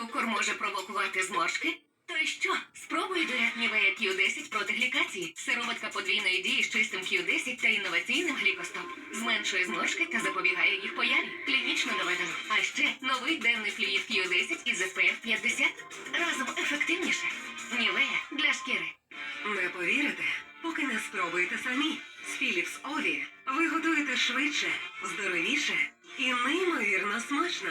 Цукор може провокувати зморшки? То й що? Спробуй дует Нівея Q10 проти глікації. Сироватка подвійної дії з чистим Q10 та інноваційним глікостоп. Зменшує зморшки та запобігає їх появі. Клінічно доведено. А ще новий денний флюїд Q10 із SPF 50. Разом ефективніше. Нівея для шкіри. Не повірите, поки не спробуєте самі. З Philips Ові ви готуєте швидше, здоровіше і неймовірно смачно.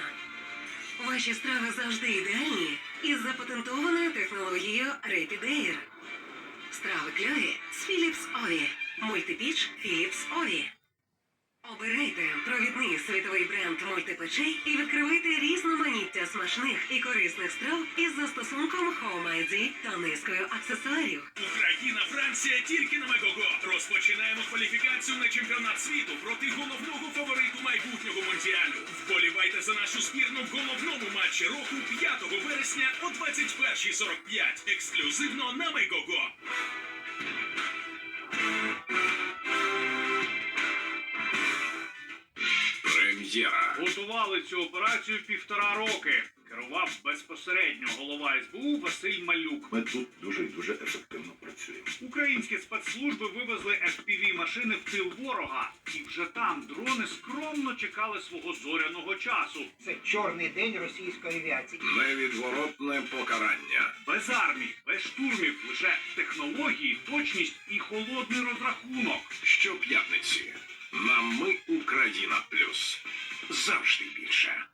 Ваші страви завжди ідеальні із запатентованою технологією Rapid Air. Страви кльові з Philips Ові. Мультипіч Philips Ові. Обирайте провідний світовий бренд мультипечей і відкривайте різноманіття смачних і корисних страв із застосунком Home ID та низкою аксесуарів. Україна, Франція тільки на Мегого. Розпочинаємо кваліфікацію на чемпіонат світу проти головного фавориту майбутнього мундіалю. Вболівайте за нашу збірну в головному матчі року 5 вересня о 21.45. Ексклюзивно на Мегого. Прем'єра. Готували цю операцію півтора роки. Керував безпосередньо голова СБУ Василь Малюк. Ми тут дуже і дуже ефективно працюємо. Українські спецслужби вивезли fpv машини в тил ворога, і вже там дрони скромно чекали свого зоряного часу. Це чорний день російської авіації. Невідворотне покарання. Без армій, без штурмів, лише технології, точність і холодний розрахунок. Щоп'ятниці на Ми Україна Плюс. Завжди більше.